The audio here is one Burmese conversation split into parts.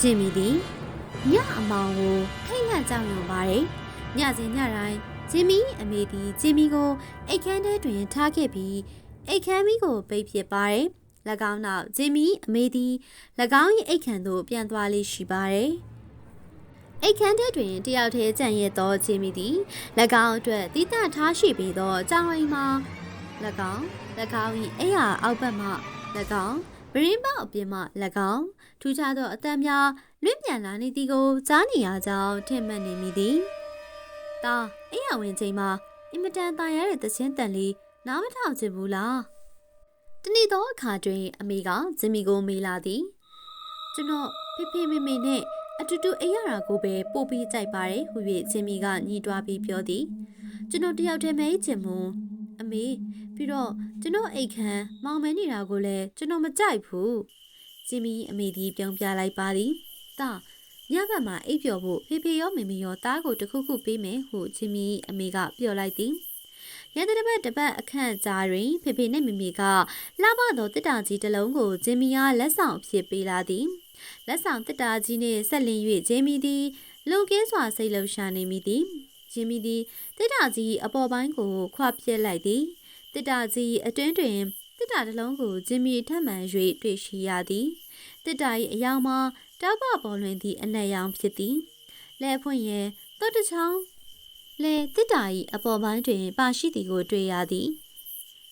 ဂျင်မီသည်ညအမောင်ကိုထိတ်လန့်ကြောက်ရွံ့ပါတယ်ညစဉ်ညတိုင်းဂျင်မီအမေသည်ဂျင်မီကိုအိတ်ခမ်းထဲတွင်ထားခဲ့ပြီးအိတ်ခမ်းမီကိုပိတ်ပစ်ပါတယ်၎င်းနောက်ဂျင်မီအမေသည်၎င်း၏အိတ်ခမ်းသို့ပြန်သွားလေးရှိပါတယ်အိတ်ခမ်းထဲတွင်တယောက်တည်းကြံ့ရသောဂျင်မီသည်၎င်းအတွက်တိတထားရှိပြီးသောကြောင်အိမ်မှာ၎င်း၎င်း၏အိယာအောက်ဘက်မှ၎င်း ဗရင်းပေါအပြင်မှ၎င်းထူးခြားသောအတံများလွင့်ပြန်လာနေသည်ကိုကြားနေရကြောင်းထင်မှတ်နေမိသည်။တာအိယာဝင်ချိန်မှာအင်မတန်တန်ရတဲ့သချင်းတန်လေးနားမထောင်ချင်ဘူးလား။တနေ့သောအခါတွင် အမေကဂျင်မီကိုမေးလာသည်။ကျွန်တော်ဖေဖေမေမေနဲ့အတူတူအိပ်ရတာကိုပဲပို့ပြီးကြိုက်ပါတယ်ဟူ၍ဂျင်မီကညီးတွားပြီးပြောသည်။ကျွန်တော်တယောက်တည်းမဲချင်မူအမေ ပြီးတော့ကျွန်တော်အိတ်ခမ်းမောင်မဲနေတာကိုလည်းကျွန်တော်မကြိုက်ဘူးဂျင်မီအမေဒီပြုံးပြလိုက်ပါသည်တာညဘက်မှာအိပ်ပျော်ဖို့ဖေဖေရောမေမေရောတားကိုတခုခုပေးမယ်ဟုဂျင်မီအမေကပြောလိုက်သည်ရတဲ့တစ်ပတ်တစ်ပတ်အခန့်ကြားတွင်ဖေဖေနဲ့မေမေကလှပသောတစ်တာကြီးတစ်လုံးကိုဂျင်မီကလက်ဆောင်အဖြစ်ပေးလာသည်လက်ဆောင်တစ်တာကြီးနှင့်ဆက်လင်း၍ဂျင်မီသည်လုံကင်းစွာစိတ်လှုပ်ရှားနေမိသည်ဂျင်မီသည်တစ်တာကြီးအပေါ်ပိုင်းကိုခွပြစ်လိုက်သည် တစ်တာကြီးအတွင်းတွင်တစ်တာတစ်လုံးကိုဂျင်မီထပ်မံ၍တွေ့ရှိရသည်တစ်တာ၏အယောင်မှာတောက်ပပေါ်လွင်သည့်အနက်ရောင်ဖြစ်သည်လဲဖွင့်ရဲတော့တစ်ချောင်းလဲတစ်တာ၏အပေါ်ပိုင်းတွင် ပါရှိသည်ကိုတွေ့ရသည်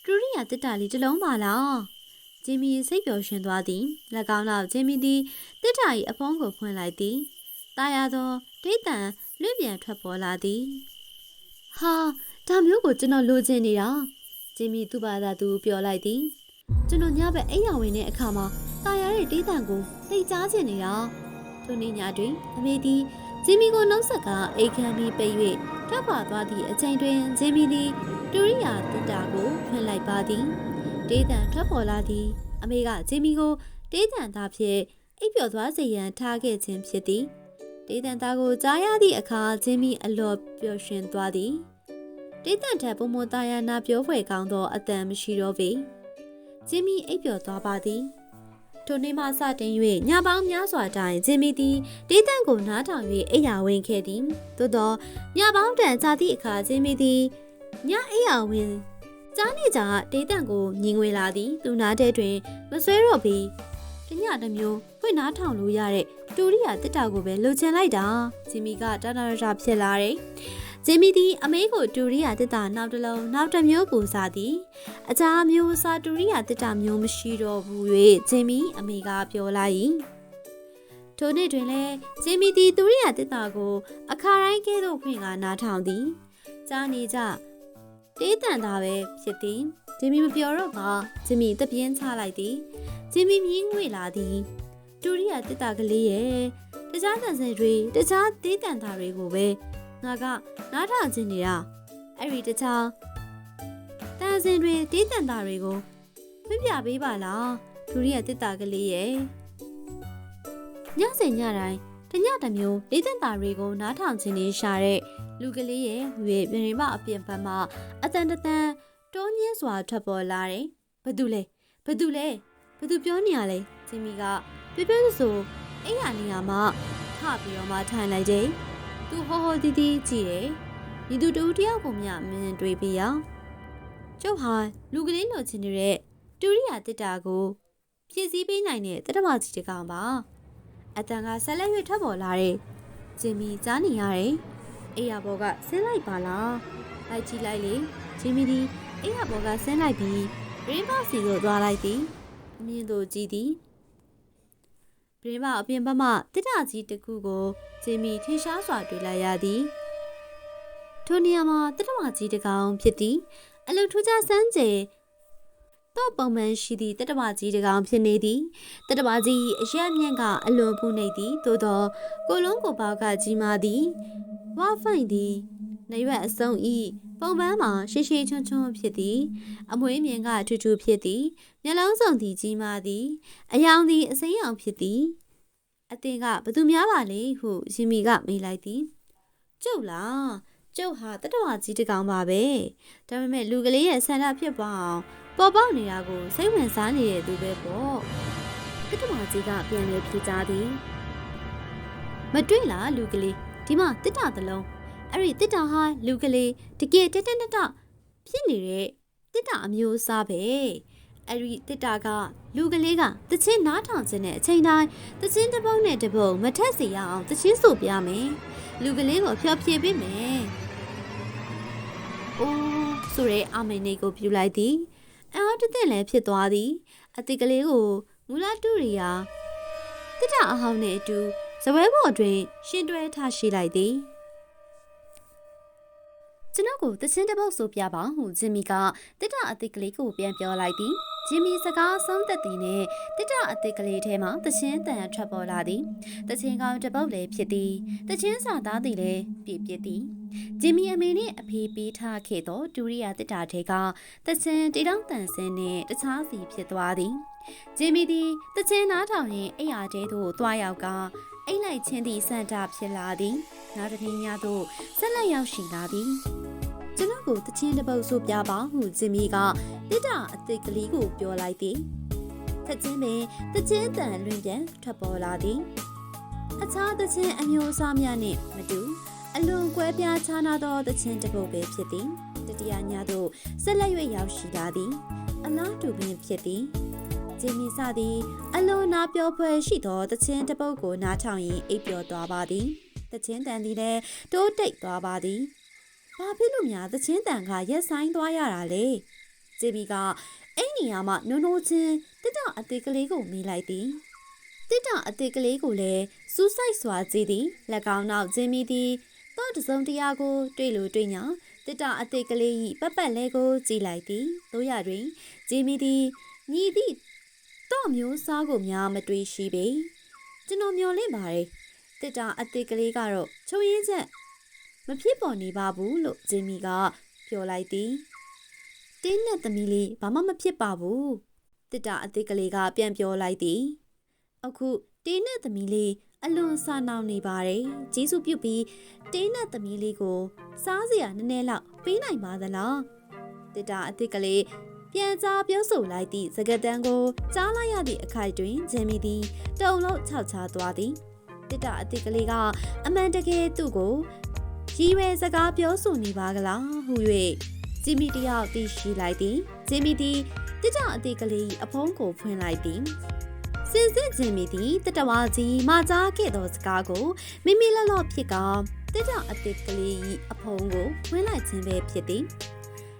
ဒူရီယာတစ်တာလေးတစ်လုံးပါလားဂျင်မီစိတ်ပျော်ရွှင်သွားသည်၎င်းနောက်ဂျင်မီသည်တစ်တာ၏အဖုံးကိုဖွင့်လိုက်သည်တာယာသောဒိတ်တန်လွင့်ပြန်ထွက်ပေါ်လာသည်ဟာဒါမျိုးကိုကျွန်တော်လိုချင်နေတာ ဂျင်မီသူ့ဘာသာသူပြောလိုက်သည်ကျွန်တော်ညဘက်အိယာဝင်တဲ့အခါမှာတာယာရဲ့တေးတန်ကိုသိကြားချင်နေတာထိုနေ့ညတွင်အမေသည်ဂျင်မီကိုနှုတ်ဆက်ကအိတ်ခမ်းပြီးပိတ်၍ထပ်ပါသွားသည့်အချိန်တွင်ဂျင်မီသည်တူရိယာတစ်တာကိုဖွင့်လိုက်ပါသည်တေးတန်ထွက်ပေါ်လာသည် အမေကဂျင်မီကိုတေးတန်သားဖြင့်အိပ်ပျော်သွားစေရန်ထားခဲ့ခြင်းဖြစ်သည်တေးတန်သားကိုကြားရသည့်အခါဂျင်မီအလော်ပျော်ရွှင်သွားသည် တေးတန်ထက်ပုံမသားရနာပြောဖွယ်ကောင်းသောအတန်မရှိတော့ပေဂျင်မီအိပ်ပျော်သွားပါသည်ထိုနေ့မှစတင်၍ညပေါင်းများစွာတိုင်ဂျင်မီသည်တေးတန့်ကိုနားထောင်၍အိယာဝင်ခဲ့သည်သို့သောညပေါင်းတန်ကြာသည့်အခါဂျင်မီသည်ညအိယာဝင်ကြားနေကြတေးတန့်ကိုညီငွေလာသည်သူနာတဲ့တွင်မဆွဲတော့ပြီးတညတစ်မျိုးဖွင့်နားထောင်လို့ရတဲ့တူရီယာတစ်တာကိုပဲလှုပ်ချင်လိုက်တာဂျင်မီကတာတာတာဖြစ်လာတယ် ဂျင်မီသည်အမေကိုတူရီယာတစ်တာနောက်တစ်လုံးနောက်တစ်မျိုးကိုစားသည်အခြားမျိုးစားတူရီယာတစ်တာမျိုးမရှိတော့ဘူး၍ဂျင်မီအမေကပြောလိုက်ထိုနေ့တွင်လည်းဂျင်မီသည်တူရီယာတစ်တာကိုအခါတိုင်းကဲသို့ဖွင့်ကနားထောင်သည်ကြားနေကြတေးတန်သားပဲဖြစ်သည်ဂျင်မီမပြောတော့ကဂျင်မီတပြင်းချလိုက်သည်ဂျင်မီမြင်းငွေလာသည်တူရီယာတစ်တာကလေးရဲ့တခြားတန်စင်တွေတခြားတေးတန်သားတွေကိုပဲ ငါကနားထောင်ခြင်းနေတာအဲ့ဒီတခြားတန်စင်တွေတေးတန်တာတွေကိုပြပြပေးပါလားဒူရီရဲ့တစ်တာကလေးရဲ့ညစဉ်ညတိုင်းတညတစ်မျိုးတေးတန်တာတွေကိုနားထောင်ခြင်းနေရှာတဲ့လူကလေးရဲ့ဝေပြင်ရင်မအပြင်ဘက်မှာအတန်တန်တိုးညင်းစွာထွက်ပေါ်လာတယ်ဘသူလဲဘသူလဲဘသူပြောနေရလဲဂျင်မီကပြပြဆိုအဲ့ရနေရာမှာထပြီးတော့မှထိုင်လိုက်တယ် သူဟောဟောတီးတီးကြည့်တယ်။ဤသူတူတယောက်ကိုမြမင်းတွေ့ပြီးရောကျုပ်ဟာလူကလေးလိုချင်နေတဲ့တူရိယာတစ်တာကိုဖြည့်ဆည်းပေးနိုင်တဲ့တတမကြီးတစ်ကောင်ပါ။အတန်ကဆက်လက်၍ထွက်ပေါ်လာတဲ့ဂျင်မီကြားနေရတယ်။အိယာဘောကဆင်းလိုက်ပါလား။လိုက်ကြည့်လိုက်လေဂျင်မီဒီအိယာဘောကဆင်းလိုက်ပြီးရင်းပေါစီကိုသွားလိုက်သည်။အမြင်တို့ကြည့်သည်ပ ရင်းမအပြင်ဘက်မှတစ်တကြီးတစ်ခုကိုဂျင်မီထင်ရှားစွာတွေ့လိုက်ရသည်ထိုနေရာမှာတစ်တမကြီးတစ်ကောင်ဖြစ်သည်အလုံထူးခြားစမ်းကြယ်တော့ပုံမှန်ရှိသည့်တတမကြီးတစ်ကောင်ဖြစ်နေသည်တတမကြီးအရက်မြင့်ကအလွန်ပူနေသည်သို့သောကိုလုံးကိုပေါကကြီးမာသည်ဝါဖိုင်သည်နေရွက်အစုံဤ ပုံပန်းမှာရှိရှိချွန်းချွန်းဖြစ်သည် အမွေးမြင်ကထူးထူးဖြစ်သည်မျက်လုံးစုံသည်ကြီးမာသည် အယောင်သည်အစိမ်းအောင်ဖြစ်သည်အသင်ကဘသူများပါလေဟုရင်မီကမေးလိုက်သည်ကျုပ်လားကျုပ်ဟာတတဝကြီးတကောင်ပါပဲဒါပေမဲ့လူကလေးရဲ့ဆန္ဒဖြစ်ပွားအောင်ပေါ်ပေါက်နေတာကိုစိတ်ဝင်စားနေတဲ့သူပဲပေါ့တတဝကြီးကပြန်လေဖြေကြားသည် မတွေ့လားလူကလေးဒီမှာတစ်တာသလုံး အဲ့ဒီတစ်တာဟာလူကလေးတကယ်တက်တက်တက်တက်ဖြစ်နေတဲ့တစ်တာအမျိုးအစားပဲအဲ့ဒီတစ်တာကလူကလေးကတချင်းနားထောင်ခြင်းနဲ့အချိန်တိုင်းတချင်းတစ်ပုတ်နဲ့တစ်ပုတ်မထက်စီရအောင်တချင်းဆိုပြမယ်လူကလေးကိုဖျော်ဖြေပေးမယ်အိုးဆိုရဲအမိန်နေကိုပြူလိုက်သည်အော်တတဲ့လည်းဖြစ်သွားသည်အတိတ်ကလေးကိုမူလာတူရီယာတစ်တာအဟောင်းနဲ့အတူဇပွဲပေါ်တွင်ရှင်တွဲထားရှိလိုက်သည် ကျွန်တော်ကိုတချင်းတစ်ပုတ်ဆိုပြပါဟုဂျင်မီကတစ်တာအသစ်ကလေးကိုပြန်ပြောလိုက်သည်ဂျင်မီစကားဆုံးသက်သည်နဲ့တစ်တာအသစ်ကလေးထဲမှတချင်းတန်ထွက်ပေါ်လာသည်တချင်းကောင်တစ်ပုတ်လည်းဖြစ်သည်တချင်းစာသားသည်လည်းပြည့်ပြည့်သည်ဂျင်မီအမေနဲ့အဖေပေးထားခဲ့သောဒူရီယာတစ်တာထဲကတချင်းတီတောင်းတန်ဆင်းနဲ့တခြားစီဖြစ်သွားသည်ဂျင်မီသည်တချင်းနားထောင်ရင်အိယာတဲသို့သွားရောက်ကအိတ်လိုက်ချင်းသည့်စန္ဒဖြစ်လာသည်နောက်တစ်နေ့ညသို့ဆက်လက်ရောက်ရှိလာသည် ကျွန်တော်ကိုတချင်းတစ်ပုတ်ဆိုပြပါဟုဂျင်မီကတစ်တာအသစ်ကလေးကိုပြောလိုက်သည်တချင်းပင်တချင်းတန်လွင်ပြန်ထွက်ပေါ်လာသည်အခြားတချင်းအမျိုးအစားများနှင့်မတူအလွန်ကွဲပြားခြားနားသောတချင်းတစ်ပုတ်ပဲဖြစ်သည်တတိယညသို့ဆက်လက်၍ရောက်ရှိလာသည်အလားတူပင်ဖြစ်သည်ဂျင်မီစသည် အလွန်နာပြောဖွယ်ရှိသောတချင်းတစ်ပုတ်ကိုနားထောင်ရင်အိပ်ပျော်သွားပါသည်တချင်းတန်သည်လည်းတိုးတိတ်သွားပါသည် ဘာဖြစ်လို့များတချင်းတန်ကရက်ဆိုင်သွားရတာလဲဂျီဘီကအဲ့နေရာမှာနိုးနိုးချင်းတစ်တအသေးကလေးကိုမေးလိုက်သည်တစ်တအသေးကလေးကိုလည်းစူးစိုက်စွာကြည့်သည်၎င်းနောက်ဂျင်မီသည်တော့တစုံတရာကိုတွေ့လို့တွေ့ညာတစ်တအသေးကလေး၏ပတ်ပတ်လဲကိုကြည့်လိုက်သည်တို့ရတွင်ဂျီမီသည်ညီသည့်တော့မျိုးစားကိုများမတွေ့ရှိပေကျွန်တော်မျော်လင့်ပါတယ်တစ်တအသေးကလေးကတော့ချုံရင်းချက် မဖြစ်ပေါ်နေပါဘူးလို့ဂျင်မီကပြောလိုက်သည်တင်းနဲ့သမီးလေးဘာမှမဖြစ်ပါဘူးတစ်တအသေးကလေးကပြန်ပြောလိုက်သည်အခုတင်းနဲ့သမီးလေးအလွန်စာနောင်နေပါတယ်ဂျေစုပြုတ်ပြီးတင်းနဲ့သမီးလေးကိုစားစရာနည်းနည်းလောက်ပေးနိုင်ပါသလားတစ်တအသေးကလေးပြန်ကြားပြောဆိုလိုက်သည့်စကားတန်းကိုကြားလိုက်ရသည့်အခိုက်တွင်ဂျင်မီသည်တုံလုံးခြောက်ချသွားသည်တစ်တအသေးကလေးကအမှန်တကယ်သူ့ကို ရည်ရွယ်စကားပြောဆိုနေပါကလားဟု၍ဂျီမီတယောက်သိရှိလိုက်သည်ဂျီမီသည်တစ်တအသေးကလေးအဖုံးကိုဖွင့်လိုက်သည်စင်စစ်ဂျင်မီသည်တတဝါကြီးမကြားခဲ့သောစကားကိုမိမိလလော့ဖြစ်ကတစ်တအသေးကလေးအဖုံးကိုဖွင့်လိုက်ခြင်းပဲဖြစ်သည်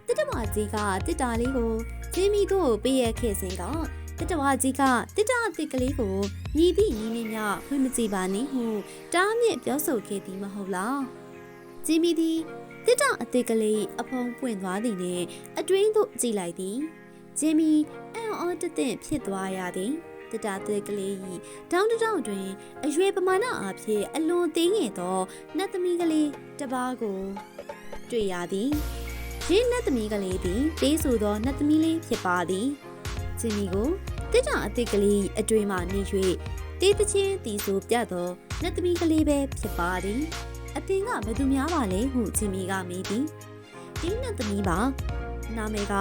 တစ်တဝါကြီးကတစ်တာလေးကိုဂျင်မီတို့ပေးရခဲ့စဉ်ကတစ်တဝါကြီးကတစ်တာအသေးကလေးကိုညီသည့်ညီမညဖွင့်မကြည့်ပါနဲ့ဟုတားမြစ်ပြောဆိုခဲ့သည်မဟုတ်လား ဂျင်မီသည်တစ်တောင်အသေးကလေးအဖုံးပွင့်သွားသည်နှင့်အတွင်းသို့ကြည့်လိုက်သည်ဂျင်မီအံ့ဩတသင့်ဖြစ်သွားရသည်တစ်တာသေးကလေး၏တောင်းတောင်းတွင်အရွယ်ပမာဏအဖြစ်အလွန်သေးငယ်သောနတ်သမီးကလေးတစ်ပါးကိုတွေ့ရသည်ရင်းနတ်သမီးကလေးသည်တေးဆိုသောနတ်သမီးလေးဖြစ်ပါသည်ဂျင်မီကိုတစ်တောင်အသေးကလေးအတွင်းမှနေ၍တေးသချင်းတီဆိုပြသောနတ်သမီးကလေးပဲဖြစ်ပါသည် အသင်ကဘယ်သူများပါလဲဟုဂျင်မီကမေးသည်တင်းနဲ့သမီးပါနာမည်က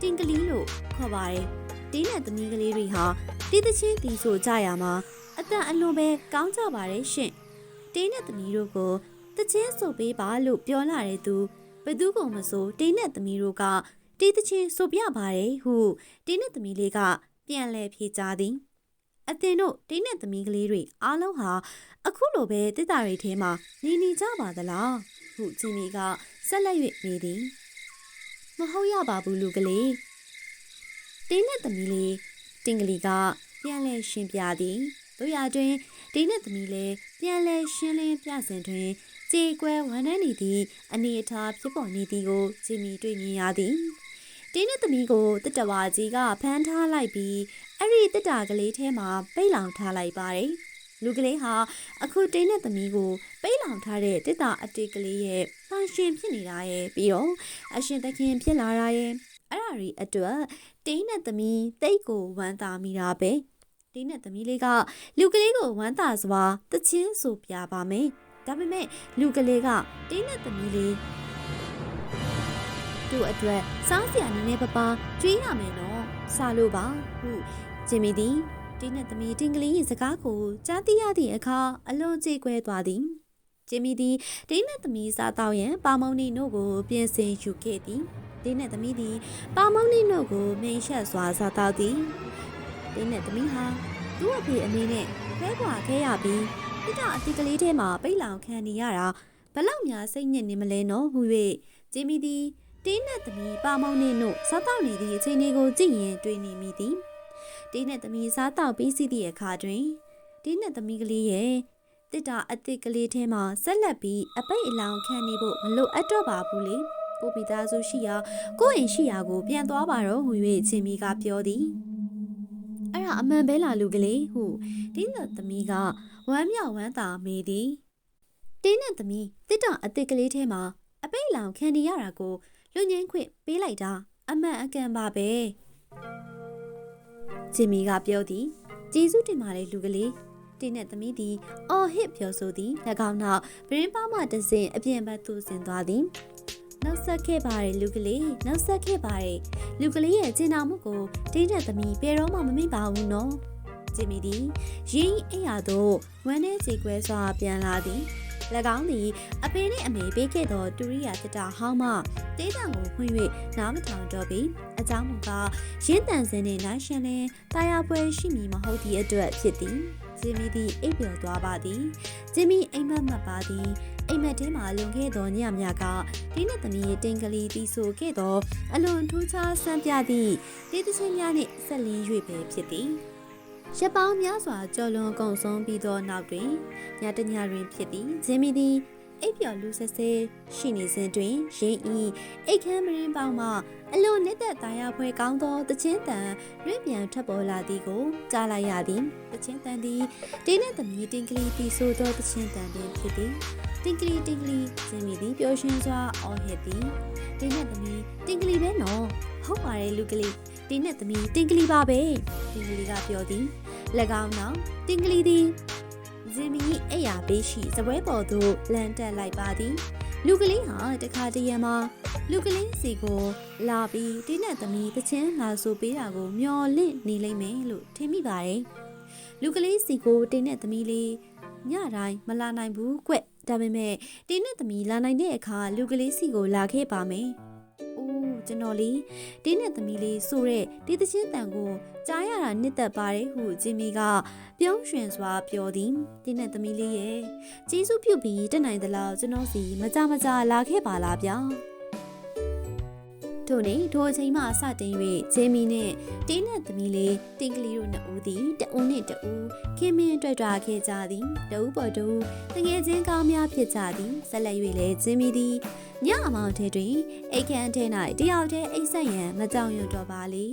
တင်ကလေးလို့ခေါ်ပါတယ်တင်းနဲ့သမီးကလေးတွေဟာတီးသချင်းတီဆိုကြရမှာအတန်အလွန်ပဲကောင်းကြပါတယ်ရှင်တင်းနဲ့သမီးတို့ကိုတချင်းဆိုပေးပါလို့ပြောလာတဲ့သူဘယ်သူကမဆိုတင်းနဲ့သမီးတို့ကတီးသချင်းဆိုပြပါတယ်ဟုတင်းနဲ့သမီးလေးကပြန်လဲဖြေကြသည် အတင်တို့တင်းနဲ့သမီးကလေးတွေအားလုံးဟာအခုလိုပဲတစ်တာတွေထဲမှာနေနေကြပါသလားဟုဂျင်မီကဆက်လက်၍နေသည်မဟုတ်ရပါဘူးလူကလေးတင်းနဲ့သမီးလေးတင်ကလေးကပြန်လဲရှင်းပြသည်တို့ရတွင်တင်းနဲ့သမီးလေးပြန်လဲရှင်းလင်းပြစဉ်တွင်ကြေကွဲဝမ်းနည်းနေသည့်အနေအထားဖြစ်ပေါ်နေသည်ကိုဂျင်မီတွေ့မြင်ရသည်တင်းနဲ့သမီးကိုတစ်တဝါကြီးကဖမ်းထားလိုက်ပြီး အဲ့ဒီတစ်တာကလေးထဲမှာပိတ်လောင်ထားလိုက်ပါတယ်လူကလေးဟာအခုတင်းနဲ့သမီးကိုပိတ်လောင်ထားတဲ့တစ်တာအတေးကလေးရဲ့တန်ရှင်ဖြစ်နေတာရဲ့ပြီးတော့အရှင်သခင်ဖြစ်လာတာရဲ့အဲ့ဒါတွေအတွက်တင်းနဲ့သမီးတိတ်ကိုဝမ်းသာမိတာပဲတင်းနဲ့သမီးလေးကလူကလေးကိုဝမ်းသာစွာတချင်းဆိုပြပါမယ်ဒါပေမဲ့လူကလေးကတင်းနဲ့သမီးလေးသူ့အတွက်စောင်းစရာနည်းနည်းပါးပါကျွေးရမယ်နော်စားလို့ပါဟု ဂျင်မီသည်တတင်းနဲ့သမီးတင်းကလေးရဲ့စကားကိုကြားသိရသည့်အခါအလွန်ကြေကွဲသွားသည်ဂျင်မီသည်တင်းနဲ့သမီးစားတော့ရန်ပါမောင်နီနို့ကိုပြင်ဆင်ယူခဲ့သည်တင်းနဲ့သမီးသည်ပါမောင်နီနို့ကိုမိန်ရှက်စွာစားတော့သည်တင်းနဲ့သမီးဟာသူ့အဖေအမေနဲ့ခွဲခွာခဲ့ရပြီးတိတအတိကလေးထဲမှာပိတ်လောင်ခံနေရတာဘလောက်များစိတ်ညစ်နေမလဲနော်ဟူ၍ဂျင်မီသည်တင်းနဲ့သမီးပါမောင်နီနို့စားတော့နေသည့်အချိန်လေးကိုကြည့်ရင်တွေ့နေမိသည် တင်းနဲ့သမီးစားတောက်ပြီးစီးသည့်အခါတွင်တင်းနဲ့သမီးကလေးရဲ့တစ်တာအစ်စ်ကလေးထဲမှာဆက်လက်ပြီးအပိတ်အလောင်ခံနေဖို့မလိုအပ်တော့ပါဘူးလေကိုမိသားစုရှိရာကိုယ့်အိမ်ရှိရာကိုပြန်သွားပါတော့ဟူ၍ချင်းမီကပြောသည်အဲ့ဒါအမှန်ပဲလားလူကလေးဟုတင်းနဲ့သမီးကဝမ်းမြောက်ဝမ်းသာမေးသည်တင်းနဲ့သမီးတစ်တာအစ်စ်ကလေးထဲမှာအပိတ်အလောင်ခံနေရတာကိုလူငင်းခွင့်ပေးလိုက်တာအမှန်အကန်ပါပဲ ဂျင်မီကပြောသည်ကျေးဇူးတင်ပါတယ်လူကလေးတင်းနဲ့သမီးသည်အော်ဟစ်ပြောဆိုသည်၎င်းနောက်ဗရင်ပါမှတစဉ်အပြင်ဘက်သို့ဆင်းသွားသည်နောက်ဆက်ခဲ့ပါတယ်လူကလေးနောက်ဆက်ခဲ့ပါတယ်လူကလေးရဲ့ကျင်နာမှုကိုတင်းနဲ့သမီးဘယ်တော့မှမမေ့ပါဘူးနော်ဂျင်မီသည်ရင်းအိမ်ရသို့ဝမ်းနဲ့ကြေကွဲစွာပြန်လာသည်၎ င်းသည်အဖေနှင့်အမေပေးခဲ့သောတူရိယာတတဟောင်းမှတေးတံကိုဖွင့်၍နားမထောင်တော့ပြီအကြောင်းမူကားရင်းတန်စင်နဲ့နိုင်ရှင်လဲတာယာပွဲရှိမည်မဟုတ်သည့်အတွက်ဖြစ်သည်ဂျင်မီသည်အိပ်ပျော်သွားပါသည်ဂျင်မီအိမ်မက်မှတ်ပါသည်အိမ်မက်ထဲမှာလွန်ခဲ့သောညမြကဒီနှစ်သမီးရဲ့တင်ကလေးတီးဆိုခဲ့သော အလွန်ထူးခြားဆန်းပြသည့်တေးသချင်းများနှင့်ဆက်လင်း၍ပဲဖြစ်သည် ရက်ပေါင်းများစွာကြော်လွန်ကုန်ဆုံးပြီးသောနောက်တွင်ညတညတွင်ဖြစ်သည်ဂျင်မီသည်အိပ်ပျော်လူဆဲဆဲရှိနေစဉ်တွင်ရင်းဤအိတ်ခမ်းမရင်းပေါင်းမှအလွန်နှစ်သက်သားရဖွဲကောင်းသောတချင်းတန်လွင့်ပြန်ထွက်ပေါ်လာသည်ကိုကြားလိုက်ရသည်တချင်းတန်သည်တင်းနဲ့သမီးတင်ကလေးတီဆိုသောတချင်းတန်ပင်ဖြစ်သည်တင်ကလေးတင်ကလေးဂျင်မီသည်ပျော်ရွှင်စွာအော်ဟစ်သည်တင်းနဲ့သမီးတင်ကလေးပဲနော်ဟုတ်ပါတယ်လူကလေးတင်းနဲ့သမီးတင်ကလေးပါပဲတင်ကလေးကပြောသည်၎ င်းနောက်တင်ကလေးသည်ဇင်မီအိယာဘေးရှိစပွဲပေါ်သို့လမ်းတက်လိုက်ပါသည် လူကလေးဟာတခါတရံမှာလူကလေးစီကိုလာပြီးတင်းနဲ့သမီးတချင်းလာဆိုပေးတာကိုမျော်လင့်နေလိမ့်မယ်လို့ထင်မိပါတယ်လူကလေးစီကိုတင်းနဲ့သမီးလေးညတိုင်းမလာနိုင်ဘူးကွဒါပေမဲ့တင်းနဲ့သမီးလာနိုင်တဲ့အခါလူကလေးစီကိုလာခဲ့ပါမယ်။အိုးကျွန်တော်လေးတင်းနဲ့သမီးလေးဆိုတဲ့ဒီသချင်းတန်ကို ကြားရတာနှစ်သက်ပါတယ်ဟုဂျင်မီကပြုံးရွှင်စွာပြောသည်တင်းနဲ့သမီးလေးရဲ့ကျေးဇူးပြုပြီးတက်နိုင်သလားကျွန်တော်စီမကြမကြလာခဲ့ပါလားဗျာတို့နေထိုအချိန်မှစတင်၍ဂျေမီနှင့်တင်းနဲ့သမီးလေးတင်ကလေးတို့နှစ်ဦးသည်တဦးနှင့်တဦးခင်မင်းတွေ့ကြခဲ့ကြသည်တဦးပေါ်တဦးတငယ်ချင်းကောင်းများဖြစ်ကြသည်ဆက်လက်၍လည်းဂျေမီသည်ညအမောင်ထဲတွင်အိတ်ခမ်းထဲ၌တယောက်တည်းအိတ်ဆက်ရန်မကြောက်ရွံ့တော့ပါလေ